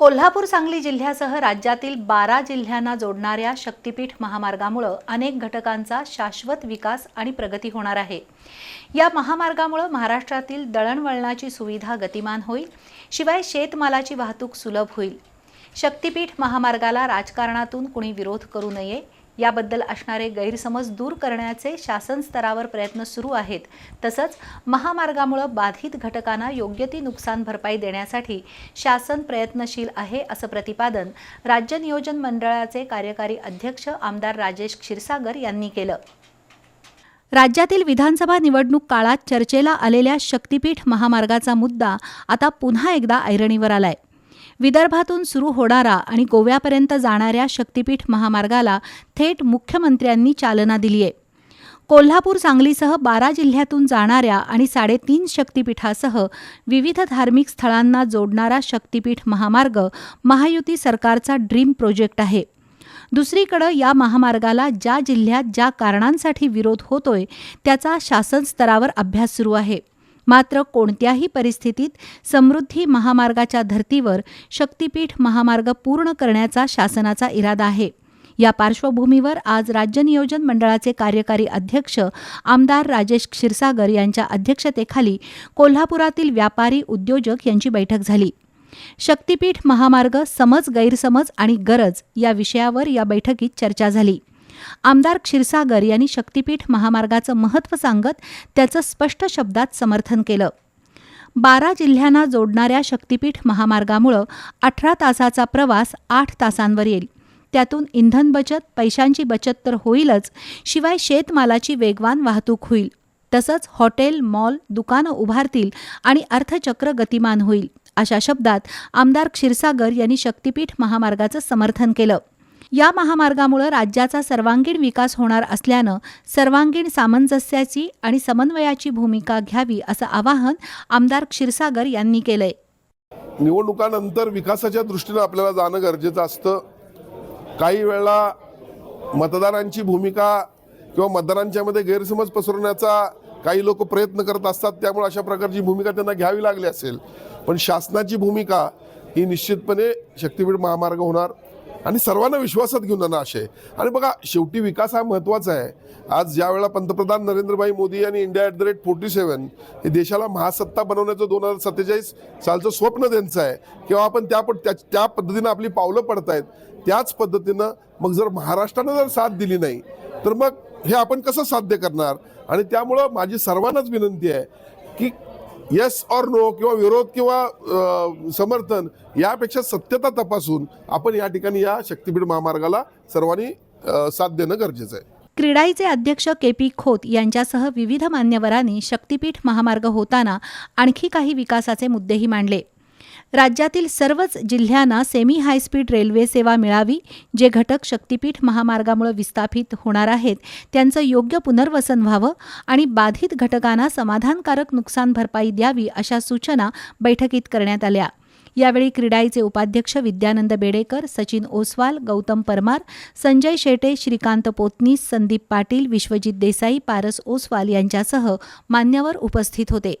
कोल्हापूर सांगली जिल्ह्यासह राज्यातील बारा जिल्ह्यांना जोडणाऱ्या शक्तीपीठ महामार्गामुळं अनेक घटकांचा शाश्वत विकास आणि प्रगती होणार आहे. या महामार्गामुळं महाराष्ट्रातील दळणवळणाची सुविधा गतिमान होईल शिवाय शेतमालाची वाहतूक सुलभ होईल. शक्तीपीठ महामार्गाला राजकारणातून कुणी विरोध करू नये याबद्दल असणारे गैरसमज दूर करण्याचे शासन स्तरावर प्रयत्न सुरू आहेत. तसंच महामार्गामुळं बाधित घटकांना योग्य ती नुकसान भरपाई देण्यासाठी शासन प्रयत्नशील आहे असं प्रतिपादन राज्य नियोजन मंडळाचे कार्यकारी अध्यक्ष आमदार राजेश क्षीरसागर यांनी केलं. राज्यातील विधानसभा निवडणूक काळात चर्चेला आलेल्या शक्तीपीठ महामार्गाचा मुद्दा आता पुन्हा एकदा ऐरणीवर आलाय. विदर्भातून सुरू होणारा आणि गोव्यापर्यंत जाणाऱ्या शक्तीपीठ महामार्गाला थेट मुख्यमंत्र्यांनी चालना दिली आहे. कोल्हापूर सांगलीसह बारा जिल्ह्यातून जाणाऱ्या आणि साडेतीन शक्तीपीठासह विविध धार्मिक स्थळांना जोडणारा शक्तीपीठ महामार्ग महायुती सरकारचा ड्रीम प्रोजेक्ट आहे. दुसरीकडं या महामार्गाला ज्या जिल्ह्यात ज्या कारणांसाठी विरोध होतोय त्याचा शासन स्तरावर अभ्यास सुरू आहे. मात्र कोणत्याही परिस्थितीत समृद्धी महामार्गाच्या धर्तीवर शक्तीपीठ महामार्ग पूर्ण करण्याचा शासनाचा इरादा आहे. या पार्श्वभूमीवर आज राज्य नियोजन मंडळाचे कार्यकारी अध्यक्ष आमदार राजेश क्षीरसागर यांच्या अध्यक्षतेखाली कोल्हापुरातील व्यापारी उद्योजक यांची बैठक झाली. शक्तीपीठ महामार्ग समज गैरसमज आणि गरज या विषयावर या बैठकीत चर्चा झाली. आमदार क्षीरसागर यांनी शक्तीपीठ महामार्गाचं महत्त्व सांगत त्याचं स्पष्ट शब्दात समर्थन केलं. बारा जिल्ह्यांना जोडणाऱ्या शक्तीपीठ महामार्गामुळं अठरा तासाचा प्रवास आठ तासांवर येईल. त्यातून इंधन बचत पैशांची बचत तर होईलच शिवाय शेतमालाची वेगवान वाहतूक होईल. तसंच हॉटेल मॉल दुकानं उभारतील आणि अर्थचक्र गतिमान होईल अशा शब्दात आमदार क्षीरसागर यांनी शक्तीपीठ महामार्गाचं समर्थन केलं. या महामार्गामुळे राज्याचा सर्वांगीण विकास होणार असल्यानं सर्वांगीण सामंजस्याची आणि समन्वयाची भूमिका घ्यावी असं आवाहन आमदार क्षीरसागर यांनी केलंय. निवडणुकानंतर विकासाच्या दृष्टीनं आपल्याला जाणं गरजेचं असतं. काही वेळेला मतदारांची भूमिका किंवा मतदारांच्यामध्ये गैरसमज पसरवण्याचा काही लोक प्रयत्न करत असतात त्यामुळे अशा प्रकारची भूमिका त्यांना घ्यावी लागली असेल. पण शासनाची भूमिका ही निश्चितपणे शक्तीपीठ महामार्ग होणार. आणि सर्वांना विश्वासात घेऊन जाणं असे आणि बघा शेवटी विकास हा महत्त्वाचा आहे. आज ज्या वेळेला पंतप्रधान नरेंद्रभाई मोदी यांनी India at the rate forty seven हे देशाला महासत्ता बनवण्याचं दोन हजार सत्तेचाळीस सालचं स्वप्न त्यांचं आहे किंवा आपण त्या त्या त्या पद्धतीनं आपली पावलं पडतायत त्याच पद्धतीनं मग जर महाराष्ट्रानं जर साथ दिली नाही तर मग हे आपण कसं साध्य करणार? आणि त्यामुळं माझी सर्वांनाच विनंती आहे की येस ऑर नो किंवा विरोध किंवा समर्थन यापेक्षा सत्यता तपासून आपण या ठिकाणी या शक्तीपीठ महामार्गाला सर्वांनी साथ देणं गरजेचं आहे. क्रीडाईचे अध्यक्ष के पी खोत यांच्यासह विविध मान्यवरांनी शक्तीपीठ महामार्ग होताना आणखी काही विकासाचे मुद्देही मांडले. राज्यातील सर्वच जिल्ह्यांना सेमी हायस्पीड रेल्वे सेवा मिळावी जे घटक शक्तीपीठ महामार्गामुळे विस्थापित होणार आहेत त्यांचं योग्य पुनर्वसन व्हावं आणि बाधित घटकांना समाधानकारक नुकसान भरपाई द्यावी अशा सूचना बैठकीत करण्यात आल्या. यावेळी क्रीडाईचे उपाध्यक्ष विद्यानंद बेडेकर सचिन ओसवाल गौतम परमार संजय शेटे श्रीकांत पोतनीस संदीप पाटील विश्वजित देसाई पारस ओसवाल यांच्यासह मान्यवर उपस्थित होते.